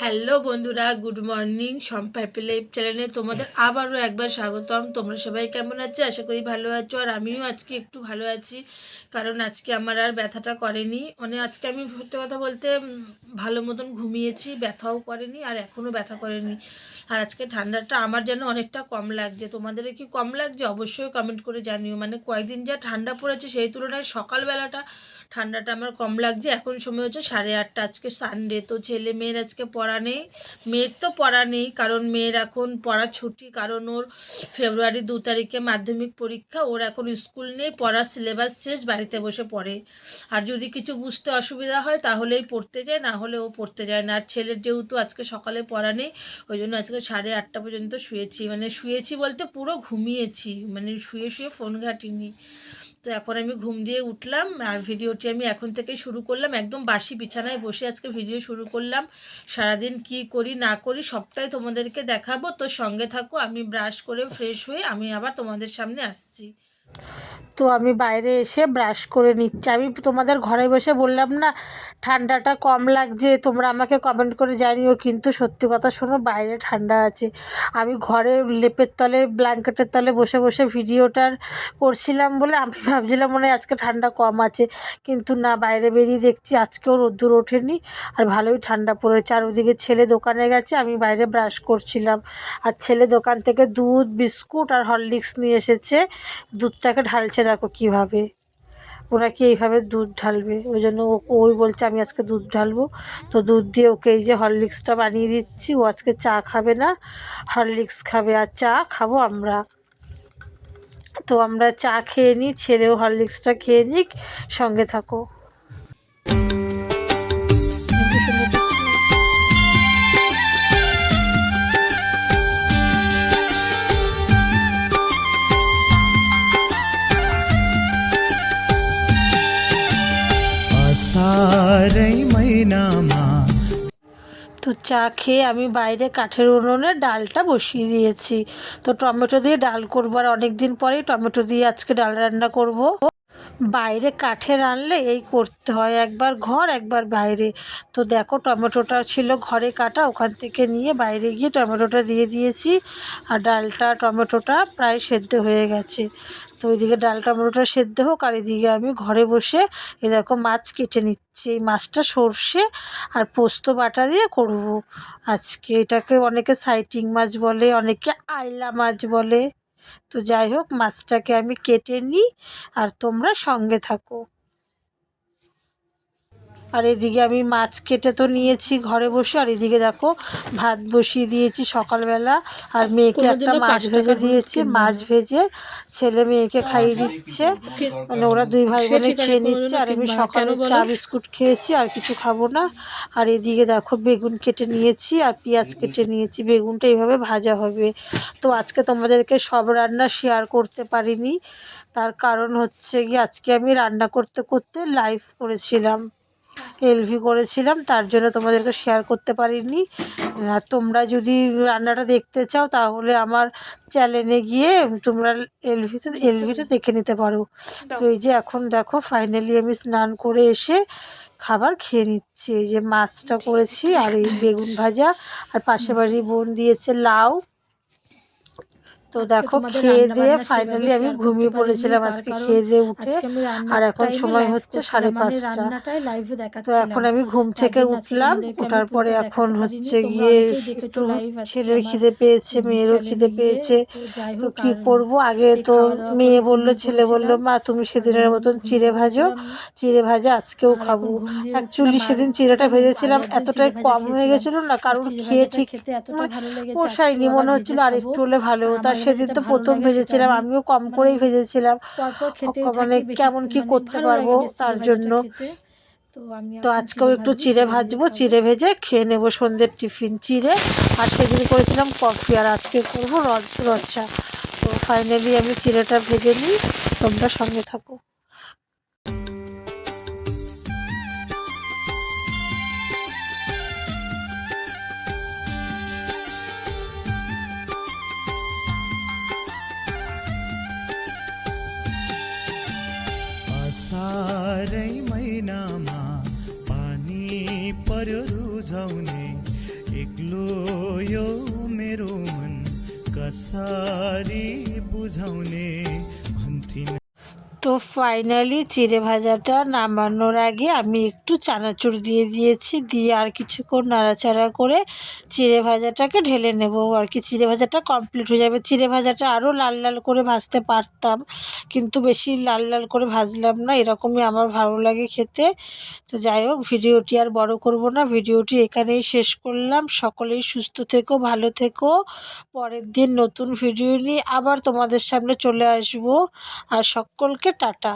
Hello বন্ধুরা, good morning. সম্পাইপি live চ্যানেলে তোমাদের আবারও একবার স্বাগতম। তোমরা সবাই কেমন আছো? আশা করি ভালো আছো। আর আমিও আজকে একটু ভালো আছি, কারণ আজকে আমার আর ব্যথাটা করেনি। মানে আজকে আমি সত্যি কথা বলতে ভালো মতন ঘুমিয়েছি, ব্যথাও করেনি, আর এখনও ব্যথা করেনি। আর আজকে ঠান্ডাটা আমার যেন অনেকটা কম লাগছে। তোমাদের কি কম লাগছে? অবশ্যই কমেন্ট করে জানিও। মানে কয়েকদিন যা ঠান্ডা পড়েছে, সেই তুলনায় সকালবেলাটা ঠান্ডাটা আমার কম লাগছে। এখন সময় হচ্ছে সাড়ে আটটা। আজকে সানডে তো ছেলে মেয়ের আজকে পড়া নেই, মেয়ের তো পড়া নেই, কারণ মেয়ের এখন পড়া ছুটি, কারণ ওর ফেব্রুয়ারি দু তারিখে মাধ্যমিক পরীক্ষা, ওর এখন স্কুল নেই পড়ার সিলেবাস শেষ, বাড়িতে বসে পড়ে। আর যদি কিছু বুঝতে অসুবিধা হয়, তাহলেই পড়তে যায়, না হলে ও পড়তে যায় না। আর ছেলের যেহেতু আজকে সকালে পড়া নেই, ওই জন্য আজকে সাড়ে আটটা পর্যন্ত শুয়েছি। মানে শুয়েছি বলতে পুরো ঘুমিয়েছি মানে শুয়ে শুয়ে ফোন ঘাটিনি। তো এখন আমি ঘুম দিয়ে উঠলাম, আর ভিডিওটি আমি এখন থেকেই শুরু করলাম। একদম বাসি বিছানায় বসে আজকে ভিডিও শুরু করলাম। সারাদিন কি করি, না করি সবটাই তোমাদেরকে দেখাবো। তো সঙ্গে থাকো, আমি ব্রাশ করে ফ্রেশ হয়ে আমি আবার তোমাদের সামনে আসছি। তো আমি বাইরে এসে ব্রাশ করে নিচ্ছি। আমি তোমাদের ঘরে বসে বললাম না, ঠান্ডাটা কম লাগছে, তোমরা আমাকে কমেন্ট করে জানিও, কিন্তু সত্যি কথা শোনো, বাইরে ঠান্ডা আছে। আমি ঘরে লেপের তলে, ব্ল্যাঙ্কেটের তলে বসে বসে ভিডিওটার করছিলাম বলে আমি ভাবছিলাম মনে আজকে ঠান্ডা কম আছে। কিন্তু না, বাইরে বেরিয়ে দেখছি আজকেও রোদ্দুর ওঠেনি, আর ভালোই ঠান্ডা পড়েছে। আর ওদিকে ছেলে দোকানে গেছে, আমি বাইরে ব্রাশ করছিলাম। আর ছেলে দোকান থেকে দুধ, বিস্কুট আর হরলিক্স নিয়ে এসেছে। দুধটাকে ঢালছে দেখো কীভাবে। ওরা কি এইভাবে দুধ ঢালবে? ওই জন্য ওই বলছে, আমি আজকে দুধ ঢালবো। তো দুধ দিয়ে ওকে এই যে হরলিক্সটা বানিয়ে দিচ্ছি। ও আজকে চা খাবে না, হরলিক্স খাবে। আর চা খাব আমরা। তো আমরা চা খেয়ে নিই, ছেলেও হরলিক্সটা খেয়ে নিক, সঙ্গে থাকো। তো চা খেয়ে আমি বাইরে কাঠের উনুনে ডালটা বসিয়ে দিয়েছি। তো টমেটো দিয়ে ডাল করব আর অনেক দিন পরেই টমেটো দিয়ে আজকে ডাল রান্না করব। বাইরে কাঠে রানলে এই করতে হয়, একবার ঘর, একবার বাইরে। তো দেখো টমেটোটা ছিল ঘরে কাটা, ওখান থেকে নিয়ে বাইরে গিয়ে টমেটোটা দিয়ে দিয়েছি। আর ডালটা, টমেটোটা প্রায় সেদ্ধ হয়ে গেছে। তো ওইদিকে ডাল টমেটোটা সেদ্ধ হোক, আর এদিকে আমি ঘরে বসে এরকম মাছ কেটে নিচ্ছি। এই মাছটা সর্ষে আর পোস্ত বাটা দিয়ে করব। আজকে এটাকে অনেকে সাইটিং মাছ বলে, অনেকে আইলা মাছ বলে। তো যাই হোক, মাছটাকে আমি কেটে নিই, আর তোমরা সঙ্গে থাকো। আর এদিকে আমি মাছ কেটে তো নিয়েছি ঘরে বসে আর এদিকে দেখো ভাত বসিয়ে দিয়েছি সকালবেলা। আর মেয়েকে একটা মাছ ভেজে দিয়েছি মাছ ভেজে ছেলে মেয়েকে খাইয়ে দিচ্ছে। মানে ওরা দুই ভাই বোনে খেয়ে নিচ্ছে আর আমি সকালে চা বিস্কুট খেয়েছি আর কিছু খাব না। আর এদিকে দেখো বেগুন কেটে নিয়েছি আর পেঁয়াজ কেটে নিয়েছি। বেগুনটা এইভাবে ভাজা হবে। তো আজকে তোমাদেরকে সব রান্না শেয়ার করতে পারিনি। তার কারণ হচ্ছে কি আজকে আমি রান্না করতে করতে লাইভ করেছিলাম। এলভি করেছিলাম তার জন্য তোমাদেরকে শেয়ার করতে পারিনি। আর তোমরা যদি রান্নাটা দেখতে চাও তাহলে আমার চ্যানেলে গিয়ে তোমরা এলভিতে এলভিটা দেখে নিতে পারো। তো এই যে এখন দেখো ফাইনালি আমি স্নান করে এসে খাবার খেয়ে নিচ্ছি। এই যে মাছটা করেছি আর এই বেগুন ভাজা আর পাশে বাড়ি বোন দিয়েছে লাউ। তো দেখো খেয়ে দিয়ে ফাইনালি আমি ঘুমিয়ে পড়েছিলাম আজকে খেয়ে দিয়ে উঠে আর এখন সময় হচ্ছে সাড়ে মানে পাঁচটা। তো এখন আমি ঘুম থেকে উঠলাম ওঠার পরে এখন হচ্ছে গিয়ে একটু ছেলের খিদে পেয়েছে মেয়েরও খিদে পেয়েছে। তো কি করব? আগে তো মেয়ে বলল ছেলে বলল মা তুমি সেদিনের মতন চিড়ে ভাজো। চিড়ে ভাজা আজকেও খাব। অ্যাকচুয়ালি সেদিন চিড়েটা ভেজেছিলাম এতটাই কম হয়ে। গেছিল না কারণ খেয়ে ঠিক মানে পোষায়নি মনে হচ্ছিল আর একটু হলে ভালো হতো সেদিন তো প্রথম ভেজেছিলাম আমিও কম মানে করেই ভেজেছিলাম। মানে কেমন কি মানে করতে পারব তার জন্য। তো আজকেও একটু চিড়ে ভাজবো চিড়ে ভেজে খেয়ে নেব সন্ধ্যের টিফিন চিড়ে। আর সেদিন করেছিলাম কফি আর আজকে করব রচা তো ফাইনালি আমি চিড়েটা ভেজে নিই তোমরা সঙ্গে থাকো। असारै महिनामा पानी पर्यो रुझाउने। एक्लो यो मेरो मन कसरी बुझाउने भन्थिन। তো ফাইনালি চিড়ে ভাজাটা নামানোর আগে আমি একটু চানাচুর দিয়ে দিয়েছি, দিয়ে আর কিছুক্ষণ নাড়াচাড়া করে চিড়ে ভাজাটাকে ঢেলে নেব। আর কি চিড়ে ভাজাটা কমপ্লিট হয়ে যাবে। চিড়ে ভাজাটা আরও লাল লাল করে ভাজতে পারতাম, কিন্তু বেশি লাল লাল করে ভাজলাম না, এরকমই আমার ভালো লাগে খেতে। তো যাই হোক, ভিডিওটি আর বড় করব না, ভিডিওটি এখানেই শেষ করলাম। সকলেই সুস্থ থেকো, ভালো থেকো। পরের দিন নতুন ভিডিও নিয়ে আবার তোমাদের সামনে চলে আসব। আর সকলকে টাটা।